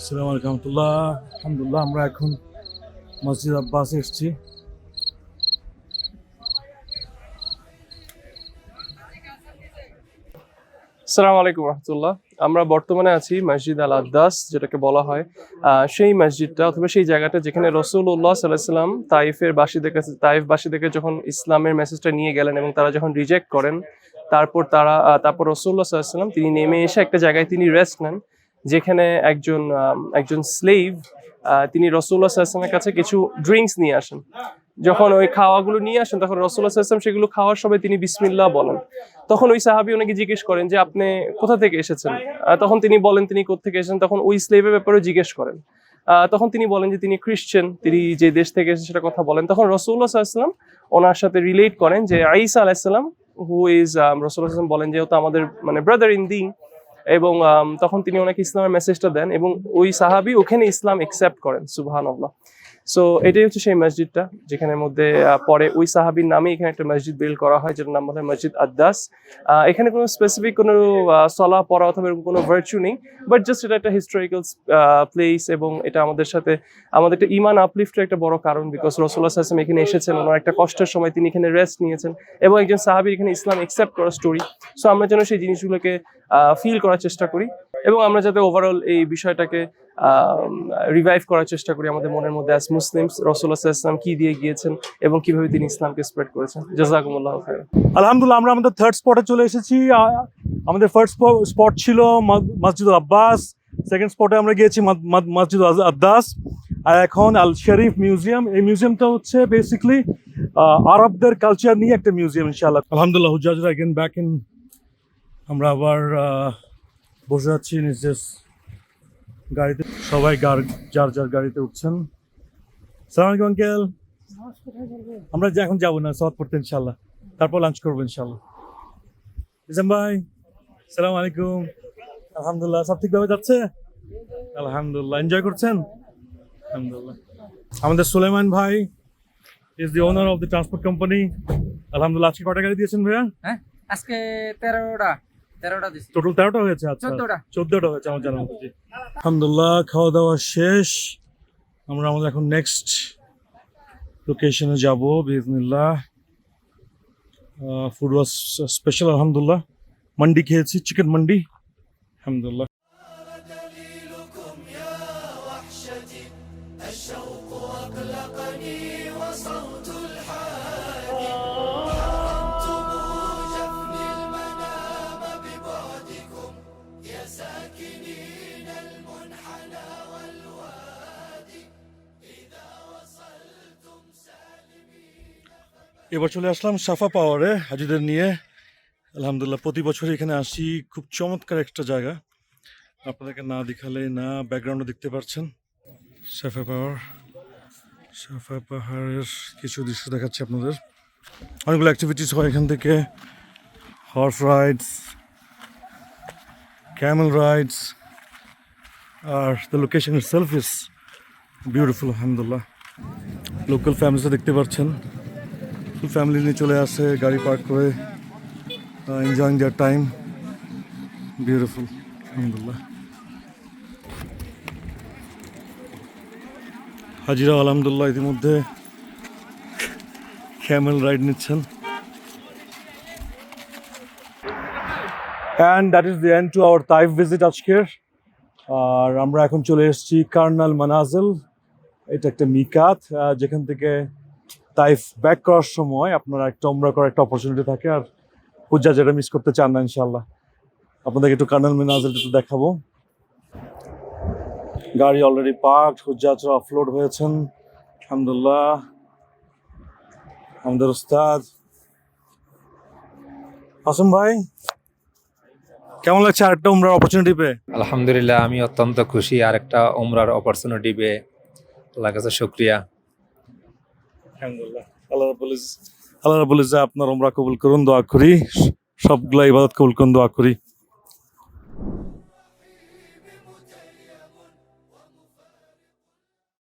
আসসালামু আলাইকুম রহমতুল্লাহ। আলহামদুলিল্লাহ, আমরা এখন মসজিদ আব্বাসে এসেছি। আসসালামু আলাইকুম রহমতুল্লাহ। আমরা বর্তমানে আছি মসজিদ আল আদাস যেটাকে বলা হয়। সেই মসজিদটা অথবা সেই জায়গাটা যেখানে রসুল্লাহ সাল্লাহাম তাইফের বাসীদের কাছে, তাইফ বাসীদেরকে যখন ইসলামের মেসেজটা নিয়ে গেলেন এবং তারা যখন রিজেক্ট করেন, তারপর তারা তারপর রসুল্লাহ সাল্লাহাম তিনি নেমে এসে একটা জায়গায় তিনি রেস্ট নেন। যেখানে একজন একজন স্লেভ তিনি রসুল্লাহ সাল্লাহামের কাছে কিছু ড্রিঙ্কস নিয়ে আসেন। যখন ওই খাওয়াগুলো নিয়ে আসেন, তখন রসুল্লাহ সাল্লাম সেগুলো খাওয়ার সময় তিনি বিসমিল্লাহ বলেন। তখন ওই সাহাবি ওনাকে জিজ্ঞেস করেন যে, আপনি কোথা থেকে এসেছেন? তখন তিনি বলেন, তিনি কোথা থেকে এসেছেন? তখন ওই স্লেভের ব্যাপারে জিজ্ঞেস করেন। তখন তিনি বলেন যে, তিনি খ্রিস্টান তিনি যে দেশ থেকে এসেছে সেটা কথা বলেন। তখন রসুল্লাহ সাল্লাম ওনার সাথে রিলেট করেন যে, আইসা আলাইসাল্লাম হু ইজ রসুল্লাহ বলেন যে, ও তো আমাদের মানে ব্রাদার ইন দিন এবং তখন তিনি ওনাকে ইসলামের মেসেজটা দেন এবং ওই সাহাবি ওখানে ইসলাম একসেপ্ট করেন সুবাহান আল্লাহ সো এটাই হচ্ছে সেই মসজিদটা যেখানের মধ্যে পরে ওই সাহাবির নামে এখানে একটা মসজিদ বিল্ড করা হয়, যেটার নাম বলা হয় মসজিদ আদাস এখানে কোনো স্পেসিফিক কোনো সলা পড়া অথবা এরকম কোনো ভার্চু নেই বাট জাস্ট এটা একটা হিস্টোরিক্যাল প্লেস এবং এটা আমাদের সাথে, আমাদের একটা ইমান আপলিফটের একটা বড় কারণ বিকজ রসুল্লাহ আসলাম এখানে এসেছেন, ওনার একটা কষ্টের সময় তিনি এখানে রেস্ট নিয়েছেন এবং একজন সাহাবি এখানে ইসলাম একসেপ্ট করার স্টোরি সো আমরা যেন সেই জিনিসগুলোকে ফিল করার চেষ্টা করি এবং আমরা যাতে ওভারঅল এই বিষয়টাকে রিভাইভ করার চেষ্টা করি আমাদের মনের মধ্যে অ্যাজ মুসলিমস রসুল্লাহ ইসলাম কি দিয়ে গিয়েছেন এবং কীভাবে তিনি ইসলামকে স্প্রেড করেছেন। জাজাকুমুল্লাহ খাইর আলহামদুলিল্লাহ আমরা আমাদের থার্ড স্পটে চলে এসেছি। আমাদের ফার্স্ট স্পট ছিল মস- মসজিদ আব্বাস। সেকেন্ড স্পটে আমরা গিয়েছি মসজিদ আজ- আদ্দাস। আর এখন আল শরীফ মিউজিয়াম। এই মিউজিয়ামটা হচ্ছে বেসিকলি আরবদের কালচার নিয়ে একটা মিউজিয়াম ইনশাআল্লাহ। আলহামদুলিল্লাহ হুজাজরা এগেন ব্যাক ইন আমরা আবার বসে আছি নিজের গাড়িতে। সবাই যার যার গাড়িতে উঠছেন। সালাম আলাইকুম, আঙ্কেল। আমরা যে এখন যাব না সৎ পড়তে ইনশাল্লাহ তারপর লাঞ্চ করব ইনশাল্লাহ ইসলাম ভাই, সালাম আলাইকুম। আলহামদুলিল্লাহ, সব ঠিকভাবে যাচ্ছে? আলহামদুলিল্লাহ এনজয় করছেন? আলহামদুলিল্লাহ। আমাদের সুলেমান ভাই is the owner of the transport company আলহামদুলিল্লাহ, আজকে কটা গাড়ি দিয়েছেন ভাইয়া? হ্যাঁ আজকে তেরোটা। তেরোটা টোটাল তেরোটা হয়েছে আচ্ছা। চোদ্দটা। হয়েছে আমার জানা মতো। আলহামদুলিল্লাহ খাওয়া দাওয়া শেষ। আমরা আমাদের এখন নেক্সট লোকেশনে যাব বিজনিল্লাহ ফুড ওয়াজ স্পেশাল আলহামদুলিল্লাহ। মান্ডি খেয়েছি চিকেন মান্ডি। আলহামদুলিল্লাহ। এবার চলে আসলাম সাফা পাওয়ারে হাজিদের নিয়ে। আলহামদুলিল্লাহ, প্রতি বছর এখানে আসি। খুব চমৎকার একটা জায়গা। আপনাদেরকে না দেখালে, না ব্যাকগ্রাউন্ডে দেখতে পাচ্ছেন সাফা পাওয়ার, সাফা পাহাড়ের কিছু দৃশ্য দেখাচ্ছি আপনাদের। অনেকগুলো অ্যাক্টিভিটিস হয় এখান থেকে। Horse rides camel rides R the location self is beautiful আলহামদুলিল্লাহ। লোকাল ফ্যামিলিসও দেখতে পাচ্ছেন। ফ্যামিলি নিয়ে চলে আসে, গাড়ি পার্ক করে এনজয়িং দেয়ার টাইম বিউটিফুল আলহামদুলিল্লাহ। হাজিরা আলহামদুলিল্লাহ ইতিমধ্যে। ক্যামেল রাইড নিচ্ছেন। And that is the end to our Taif visit আজকের আর আমরা এখন চলে এসেছি কার্নাল মানাজেল। এটা একটা মিকাত যেখান থেকে তাইফ ব্যাক করার সময় আপনার একটা ওমরা করার একটা অপরচুনিটি থাকে আর পূজা যেটা মিস করতে চান না ইনশাল্লাহ আপনাদেরকে একটু কার্নাল মিনাজেল একটু দেখাবো। গাড়ি অলরেডি পার্ক হুজ্জাজরা অফলোড হয়েছেন। আলহামদুলিল্লাহ। আমাদের উস্তাদ। আসম ভাই, কেমন লাগছে আরেকটা উমরার অপরচুনিটি পেয়ে? আলহামদুলিল্লাহ, আমি অত্যন্ত খুশি। আর একটা ওমরার অপরচুনিটি পেয়ে। আল্লাহ কাছে শুক্রিয়া। আল্লাহ আল্লাহ আপনার ওমরা কবুল করুন দোয়া করি। সবগুলা ইবাদত কবুল করুন দোয়া করি।